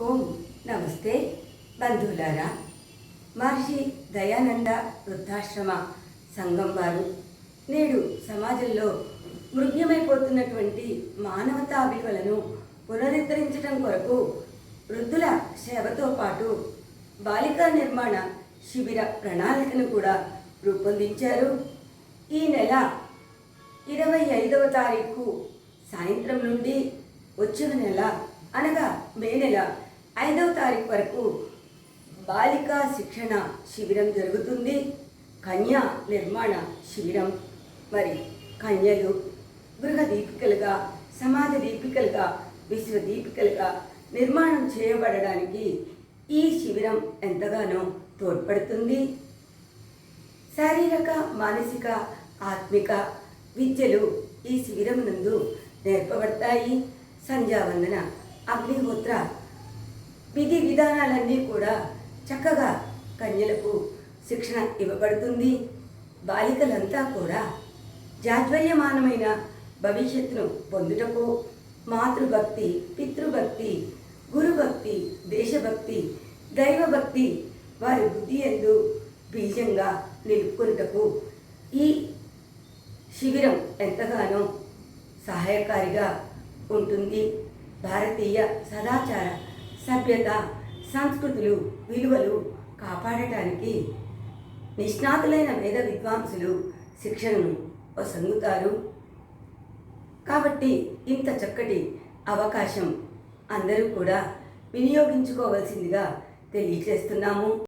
ఓం నమస్తే బంధువులారా. మహర్షి దయానంద వృద్ధాశ్రమ సంఘం వారు నేడు సమాజంలో మృగ్యమైపోతున్నటువంటి మానవతా విలువలను పునరుద్ధరించడం కొరకు వృద్ధుల సేవతో పాటు బాలికా నిర్మాణ శిబిర ప్రణాళికను కూడా రూపొందించారు. ఈ నెల ఇరవై ఐదవ తారీఖు సాయంత్రం నుండి వచ్చిన నెల అనగా మే నెల ఐదవ తారీఖు వరకు బాలికా శిక్షణ శిబిరం జరుగుతుంది. కన్యా నిర్మాణ శిబిరం. మరి కన్యలు గృహ దీపికలుగా సమాజ దీపికలుగా విశ్వ దీపికలుగా నిర్మాణం చేయబడడానికి ఈ శిబిరం ఎంతగానో తోడ్పడుతుంది. శారీరక మానసిక ఆత్మిక విద్యలు ఈ శిబిరం నందు నేర్పబడతాయి. సంధ్యావందన అగ్నిహోత్ర. విధి విధానాలన్నీ కూడా చక్కగా కన్యలకు శిక్షణ ఇవ్వబడుతుంది. బాలికలంతా కూడా జాజ్వల్యమానమైన భవిష్యత్తును పొందుటకు మాతృభక్తి పితృభక్తి గురుభక్తి దేశభక్తి దైవభక్తి వారి బుద్ధి ఎందు బీజంగా నిలుపుకున్నటకు ఈ శిబిరం ఎంతగానో సహాయకారిగా ఉంటుంది. భారతీయ సదాచార సభ్యత సంస్కృతులు విలువలు కాపాడటానికి నిష్ణాతులైన వేద విద్వాంసులు శిక్షణను వసంగుతారు. కాబట్టి ఇంత చక్కటి అవకాశం అందరూ కూడా వినియోగించుకోవలసిందిగా తెలియజేస్తున్నాము.